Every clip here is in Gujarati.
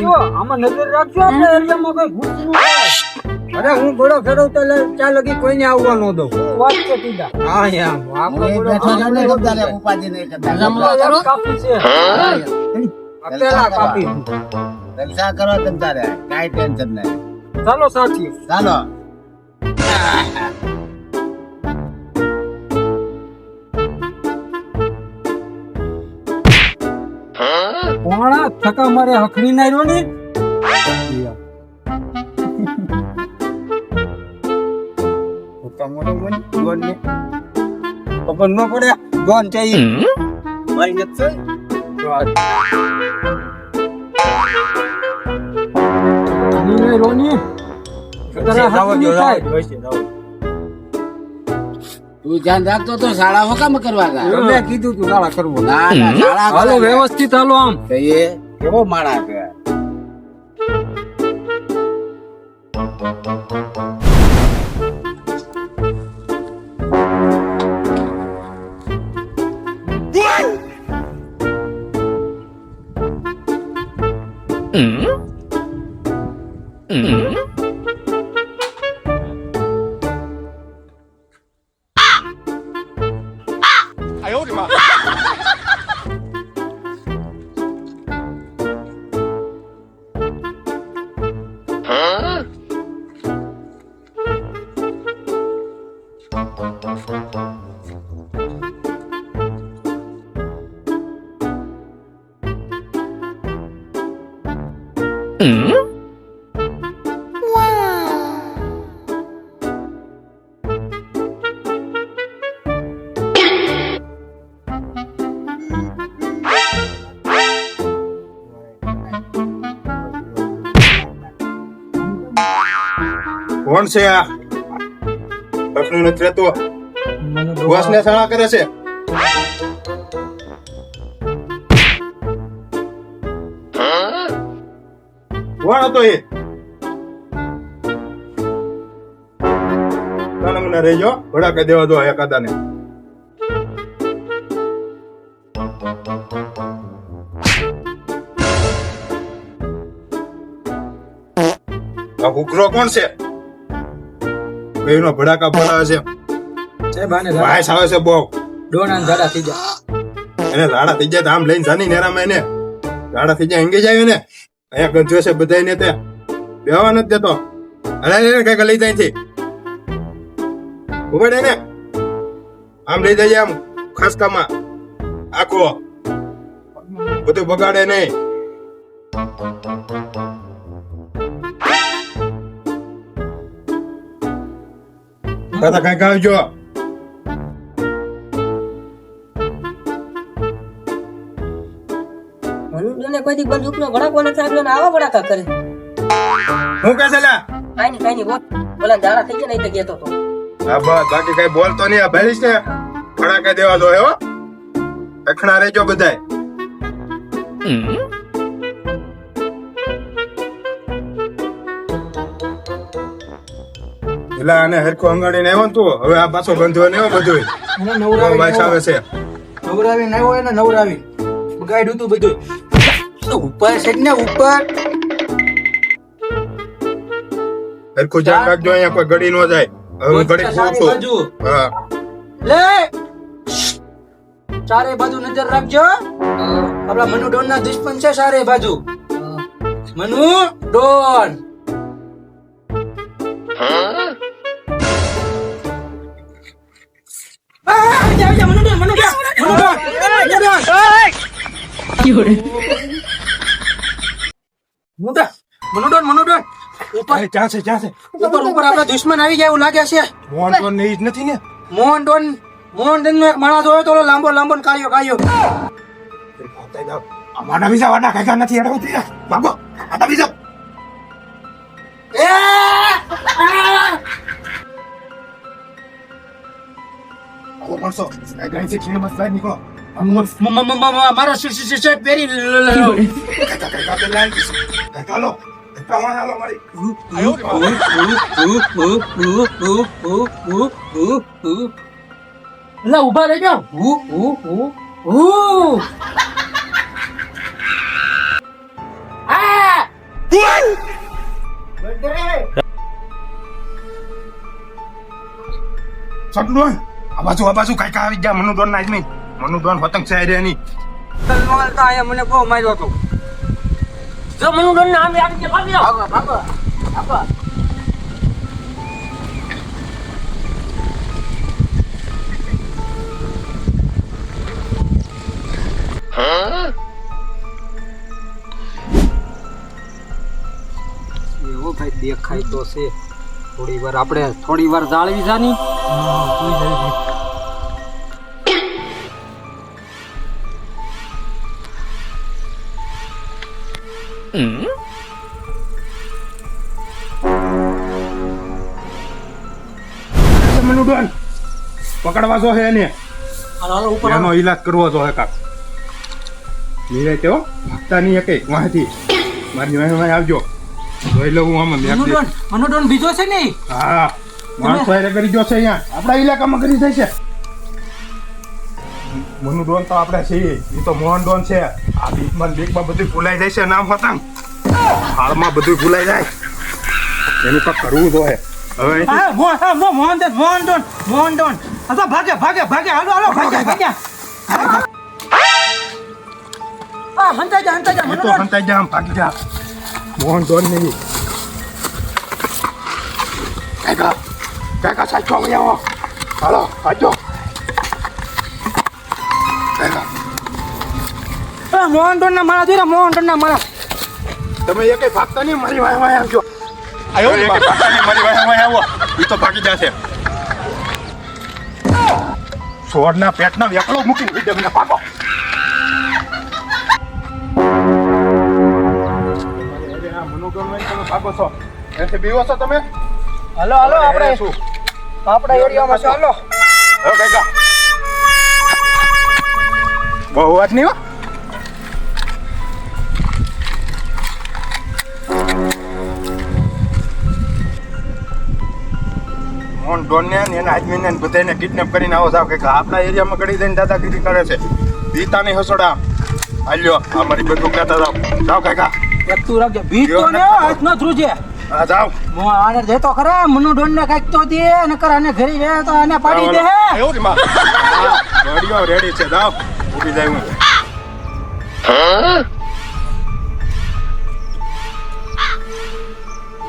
જો આમાં નજર રાખજો આપણે એરિયામાં કોઈ ભૂત ન થાય અરે હું ઘોડો ફેરવતો એટલે ત્યાં લગી કોઈને આવવા ન દઉં. વાત હા આપણો ઘોડો બેઠો છું. નહીં કરતા. આ કાપી. જલસા કરો તમ તારે કાંઈ ટેન્શન નહીં. ચાલો સાચી. ચાલો. કોણા થકા મારે હખડી ના? રહ્યો ને મોટો બોલ બોલ ને ખબર ન પડે. મારી રોની જો થાય. જાવ તું ધ્યાન રાખતો તો શાળા હોકામ કરવા તા તમે કીધું તું નાળા કરવું ના ના શાળા હાલો કરે. વ્યવસ્થિત હાલો આમ તો એ કેવો માણસ છે કોણ છે આ પ્રશ્ન નથી રહેતો બસ ને શાળા કરે છે કોણ હતો એ. ના મને રહેજો. ભડા કહી દેવા દો એકાદા ને આ ઉઘરો કોણ છે? કઈનો ભડાકા ભડા છે. સાહેબ આને ભાઈ આવે છે બહુ. ડોણા ઝાડા થઈ જાય એને રાડા થઈ જાય તો આમ લઈને જાની નેરામાં એને. રાડા થઈ જાય એંગે જાય ને અહીંયા ગંજો છે બધા ને ત્યાં બેવા નથી દેતો અરે અરે કંઈક લઈ જાય છે ઊભા ને. આમ લઈ જઈએ આમ, ખાસકામાં. આખો. બધું બગાડે નહીં. દાદા કંઈક આવજો. કોઈ દી બંદૂકનો ભડાકો નથી આપ્યો ને આવા ભડાકા કરે. હું કહે છે લ્યા કાંઈ નહીં કાંઈ બોલ. બોલા દાડા થઈ ગયા નહીં તો કહેતો તો હા બસ બાકી કઈ બોલતો નહીં આ ભેળીશ ને. ફડાકા દેવા દો હો અખણા રેજો બધાય. આને હરખો આવ્યો તું. હવે આ પાછો બંધો ને બધું એને બહુ નવરાવી આવે છે. નવરાવી ના હોય ને નવરાવી. બગાડ્યું તું બધું ઉપર છે ને ઉપર હરખું ધ્યાન રાખજો અહીંયા કોઈ ગડી ન જાય હવે ગડી છું હા લે ચારે બાજુ નજર રાખજો આપડા મનુ ડોન ના દુશ્મન છે ચારે બાજુ મનુ ડોન આ, જા, જા, Manu Don, Manu Don, Manu Don, Manu Don. મુદા, મનુ ડોન, મનુ ડોન. ઉપર ચાસે ચાસે ઉપર ઉપર આપડા દુશ્મન આવી ગયા એવું લાગે છે. મોહન તો નહીં જ નથી ને? મોહન ડોન મોહન ડોન નો એક માણસ હોય તો ઓલો લાંબો લાંબો ને કાળિયો કાળિયો. અમારા બીજા વાડા કાકા નથી હેડો ઉતરી જા. ભાગો. આડા બીજા એ! આ! આવો માણસો આ ગાડી છે ખીણ મત લાઈ નીકળો. મ- મ- મ- મ- Mara, sir, sir, sir, sir, very low. Lau barangnya. Uh, uh, uh, uh. Ah, tuan. Satu dua. Apa tu? Apa tu? Kaki kaki jam menurun naik ni. આદમી પતંગ છે રે ની તો મને બહુ માર્યો હતો. જો મનુ ડોન નામ યાદ કે ભાગ્યો ભાગો ભાગો ભાગો એવો ભાઈ દેખાય તો છે. થોડી વાર આપણે થોડી વાર જાળવી જાની. મનુ પકડવા જો હે એને. ઈલાજ કરવો જો હે કાક. નીરે તેઓ ભાગતા નહીં એકે વાંથી મારી વાંહે આવજો. જોઈ લઉં આમાં મનોડોન બીજો છે ને હા માણસો કરી જો છે અહીંયા. આપણા ઇલાકામાં કરી જાય છે મનુ ડોન તો આપણે છીએ. એ તો મોહન ડોન છે. આ બીકમાં બીકમાં બધું ભૂલાઈ જાય છે નામ હતા હાલમાં બધું ભૂલાઈ જાય. એનું કાંઈક કરવું હવે હા મોહન હા મો- મોહન ડોન મોહન ડોન અથવા ભાગે ભાગે ભાગે હાલો હાલો ભાગે ભાગે હંતાઈ જા હંતાઈ જા મનુ તો ડોન હંતાઈ જા ભાગી જા. મોહન ડોન નહીં કાકા કાકા સાચો આવી હાલો સાચો મોહન ના મારા જોરા મોહન ના મારા તમે એક ભાગતા નહીં મારી વાય વાય આવજો. આયો. એકે ભાગતા નહીં મારી વાય વાય આવો. ઈ તો ભાગી જશે. છોડના પેટના વેકળો મૂકીને વિડે મને ભાગો. ભાગો છો. એથી બીવો છો તમે? હલો હાલો આપણે શું? આપણા એરિયામાં ચાલો. હવે કાકા બહુ વાત નહીં હો. મોહન ડોનને ને એના આદમીને બધાને કિડનેપ કરીને આવો સાહેબ કે આપણા એરિયામાં ગળી દઈને દાદાગીરી કરે છે. દીતાની હસોડા. હાલ્યો અમારી બધું કહેતા જાવ જાવ કાકા. એક તું રાખજે. બીજ તો ને હાથ ન ધ્રુજે. હા જાવ હું આને દે તો ખરા મનુ ડોન ને કાઈક તો દે નકર આને ઘરે રહે તો આને પાડી દે હે. એવું કે માં. ગાડીઓ રેડી છે જાવ ઊભી જાય હું.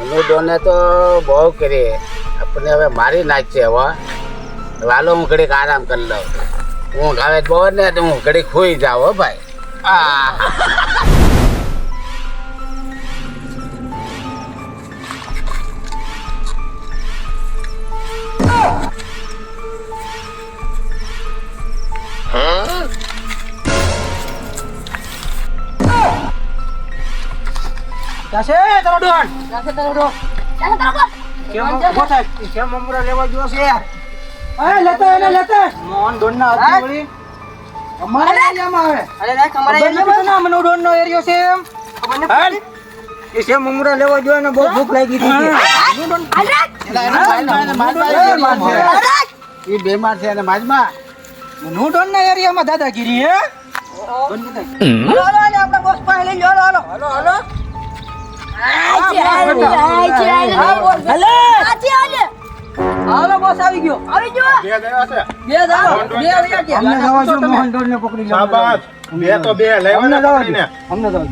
મનુડોને તો બહુ કરી. આપણે હવે મારી નાખશે હવે. વાલો હું ઘડીક આરામ કરી લઉં. હું આવે બહુ ને તો હું ઘડીક ખોઈ જાઉં હો ભાઈ. આ જાશે તારો ડોન જાશે તારો ડોન કેમ ઊભો થાય કેમ મમરા લેવા ગયો છે? એ લેતા એને લેતા. મોહન ડોન હાથ વળી અમારે એરિયામાં આવે અરે રાખ અમારા ખબર નથી તને આ મનુ ડોન નો એરિયો છે એમ. એ લેવા ગયો ને બહુ ભૂખ લાગી હતી એ બેમાર છે. અને માજમાં. મનુ ડોન ના એરિયામાં દાદાગીરી હે? આપણે બોસ પાસે લઈ લો હાલો. હાલો હાલો. હાલે બોસ આવી ગયો. આવી ગયો? બે ગયા છે. બે દાડો બે આવ્યા ગયા અમને જવા જો મોહન ને પકડી લો શાબાશ. બે તો બે લેવા અમને જવા પકડીને. અમને જવા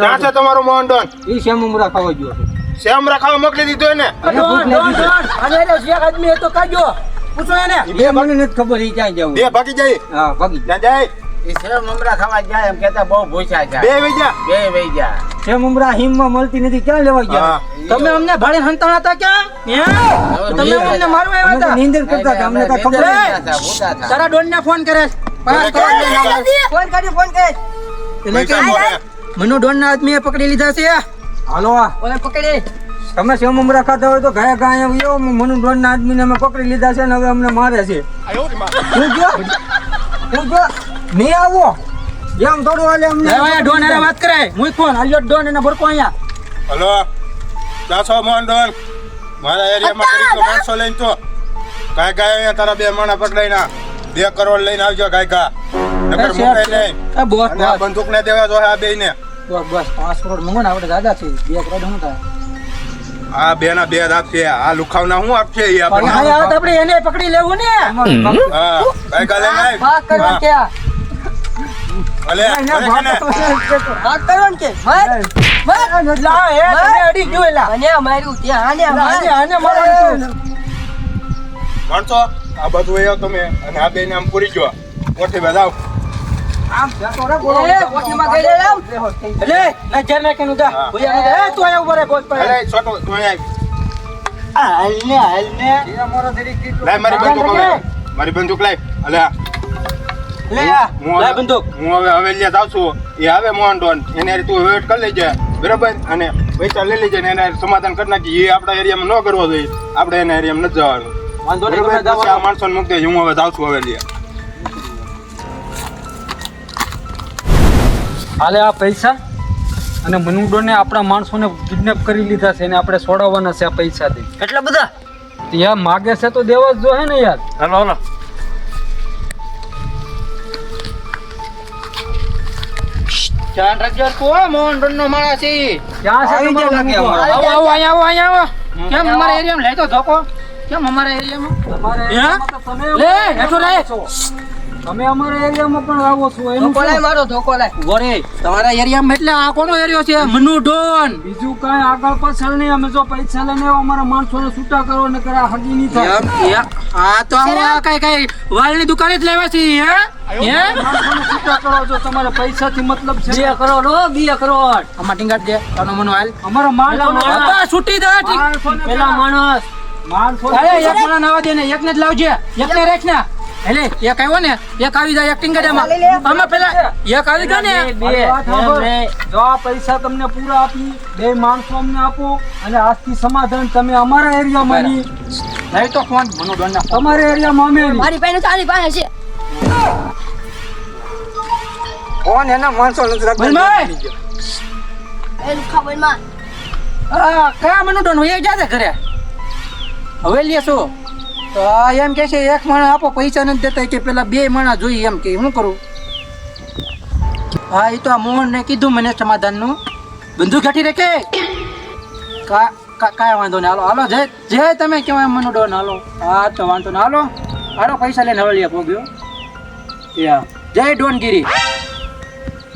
ક્યાં છે તમારું મોહન ઈ છે મમરા ખાવા ગયો છે. શ્યામ રાખાવા મોકલી દીધો એને. અને એટલે શેખ આદમી હતો કાઢ્યો પૂછો એને. એ મને નથી ખબર ઈ ક્યાં જવું. બે ભાગી જાય. હા ભાગી ત્યાં જાય. એ સેવ મમરા ખાવા જાય એમ કહેતા બહુ ભૂસ્યા છે. બે વઈ બે વહી જા મમરા હિમમાં મળતી નથી ક્યાં લેવા ગયા? તમે અમને ભાડે હંતાણા હતા ક્યાં? તમે અમને મારવા આવ્યા હતા. નીંદર કરતા હતા અમને કાંઈ ખબર ભૂતા નહીં. હતા, ભૂતા હતા. તારા ડોન ને ફોન કરે. કરો. ફોન કરે. મનુ ડોન આદમીએ પકડી લીધા છે. હાલો ઓલે પકડી. તમે સેવ મમરા ખાતા હોય તો ગયા ગયા આવ્યો મનુ ડોન ના આદમીને અમે પકડી લીધા છે ને હવે અમને મારે છે. હું જો હું જો. નહીં આવો. એમ થોડું હાલે અમને. ડોન અરે વાત કરે હું ફોન. આલ્યો ડોન એને ભરકો અહીંયા. હલો. દાસો મોહન ડોન? મારા એરિયામાં કરી તો માણસો લઈને તો કાય કાય અહીંયા તારા બે માણા પકડાઈને. બે કરોડ લઈને આવજો કાય કા નકર મુકાય નહીં. Boss boss. બંદૂક ને દેવા જો આ બે ને બસ બસ. પાંચ કરોડ મંગો ને આપણે દાદા છે. બે કરોડ હું થાય? આ બે ના બે છે આ લુખાવના હું આપશે એ આપણે? આપણે એને પકડી લેવું ને. હા. કઈ કાલે નહીં ને ભાગ કરવાનું કે માર માર લા, એ તને અડી ગયો એલા. અને માર્યું ત્યાં આને આને- આને મારવાનું માણસો આ બધું એ તમે અને આ બે આમ પૂરી ગયો મોટી બધાવ આમ જતો રહે, બોલો. એ, કોઠીમાં ગઈ લે લાવ. એટલે, ના, જેર નાખીને જા. હા. ભૂયા એ, તું અહીંયા ઊભો રહે, બોલ પાસે. અરે છોટો તું અહીંયા આ, હાલને, હાલને. એ અમારો જરીક કેટલું લાય મારી ધ્યાન બંદૂક રાખે. મારી બંદૂક લાય અલે આ. લે આ, હું લાય હવે- બંદૂક. હું હવે હવેલીયા જાઉં છું. એ આવે મોહન ડોન એને તું વેટ કરી લેજે. બરાબર? અને પૈસા લઈ લેજે ને એને સમાધાન કરી નાખી એ આપણા એરિયામાં ન કરવો જોઈએ. આપણે એના એરિયામાં નથી જવાનું. વાંધો નહીં, બરાબર? તમે જાઓ. પછી આ માણસોને મૂકી હું હવે જાઉં છું હવેલીયા હાલે આ પૈસા. અને મનુડોને આપણા માણસોને કિડનેપ કરી લીધા છે. એને આપણે છોડાવવાના છે આ પૈસાથી. એટલા બધા? યાર માગે છે તો દેવા જ હે ને યાર. હલો હાલો. ધ્યાન રાખજો. તું મોહન ડોન નો માણસ છે. ક્યાં છે આવી જાય લાગે. આવો આવો. અહીંયા આવો અહીંયા આવો કેમ અમારા એરિયામાં? લેતો ધોકો. કેમ અમારા એરિયામાં? તમારે લે હેઠો લે તમે અમારા એરિયામાં પણ આવો છો એનું ધોકો લાય મારો ધોકો લાય. ઊભો તમારા એરિયામાં એટલે આ કોનો એરિયો છે? મનુ ડોન બીજું કાંઈ આગળ પાછળ નહીં અમે જો પૈસા લઈને આવો, અમારા માણસોને છૂટા કરો ને કરા હગી નહીં થાય. એમ, એમ. આ તો આ કઈ કઈ વાળની દુકાને જ લેવા છે હે? હે? માણસોને છૂટા કરો જો તમારે પૈસાથી મતલબ છે. બે કરોડ હો બે કરોડ. અમાર ટીંગાટ દે તાનો મનો હાલ. અમારો માણસોને આ છૂટી દે પેલા માણસ. માણસોને અરે એક માણસ નાવા દે ને એક ને જ લાવજે. એક ને રેખ ને એટલે એક આવ્યો ને એક આવી જાય એક્ટિંગ ટીંગાટ આમાં પેલા એક આવી ગયો ને જો આ પૈસા તમને પૂરા આપી બે માણસો અમને આપો અને આજથી સમાધાન તમે અમારા એરિયામાં નહીં લઈ તો ફોન મનો તમારા એરિયામાં અમે મારી પાસે તારી પાસે છે કોણ એના માણસો નથી રાખતા. એ લુખા બોલમાં આ કયા મનો ડોન હોય જાતે ઘરે હવે લે શું તો આ એમ કે છે એક માણસ આપો પૈસા નથી દેતા કે પેલા બે માણસ જોઈએ એમ કે હું કરું? હા એ તો આ મોહન ને કીધું મને સમાધાનનું બંદૂક ઘટી રે કે કાંઈ વાંધો નહીં. હાલો હાલો જય જય તમે કેવાય મનો ડોન હાલો હા તો વાંધો નહીં. હાલો હાલો પૈસા લઈને હવળિયા પોગ્યો યા જય ડોનગીરી.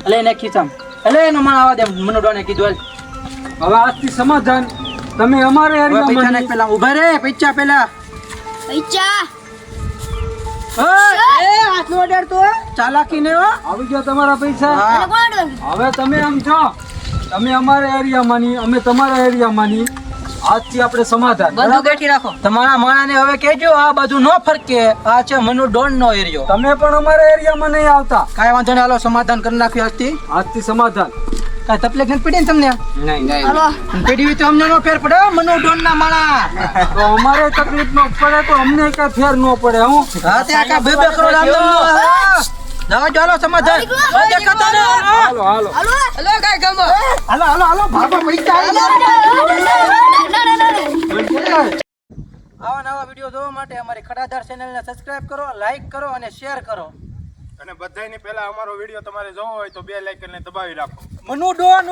અલે એને ખીચામ. એટલે એનો માણ આવા દે મને ડોને કીધું હવે આજથી સમાધાન. તમે અમારે પૈસા પેલા ઊભા રે પૈસા પેલા. ચાલાકી ને આવી ગયા તમારા પૈસા. હવે તમે એમ છો. તમે અમારા એરિયામાં અમે તમારા એરિયામાં આજથી આપણે સમાધાન બંદૂક બેઠી રાખો. તમારા માણાને હવે કહેજો આ બાજુ નો ફરકે. આ છે મનુ ડોન નો એરિયો. તમે પણ અમારા એરિયામાં નહીં આવતા. કાંઈ વાંધો નહીં હાલો સમાધાન કરી નાખ્યું આજથી. આજથી સમાધાન. કાંઈ તકલીફ નથી પડી ને તમને નહીં હાલો પેઢી હોય તો અમને નો ફેર પડે મનો ડોન ના માણા તો અમારે તકલીફ ન પડે તો અમને કઈ ફેર નો પડે હું હા તે આખા બે બે કરોડ આમ દવા ચાલો હાલો સમાધાન હાલો હાલો હાલો હાલો કઈ ગમો હાલો હાલો હાલો ભાગો પૈસા આવી આવા નવા વીડિયો જોવા માટે અમારી ખડાધાર ચેનલને સબસ્ક્રાઇબ કરો લાઈક કરો અને શેર કરો અને બધાયની પહેલા અમારો વીડિયો તમારે જોવો હોય તો બે લાઈક ને દબાવી રાખો. મનુ ડોન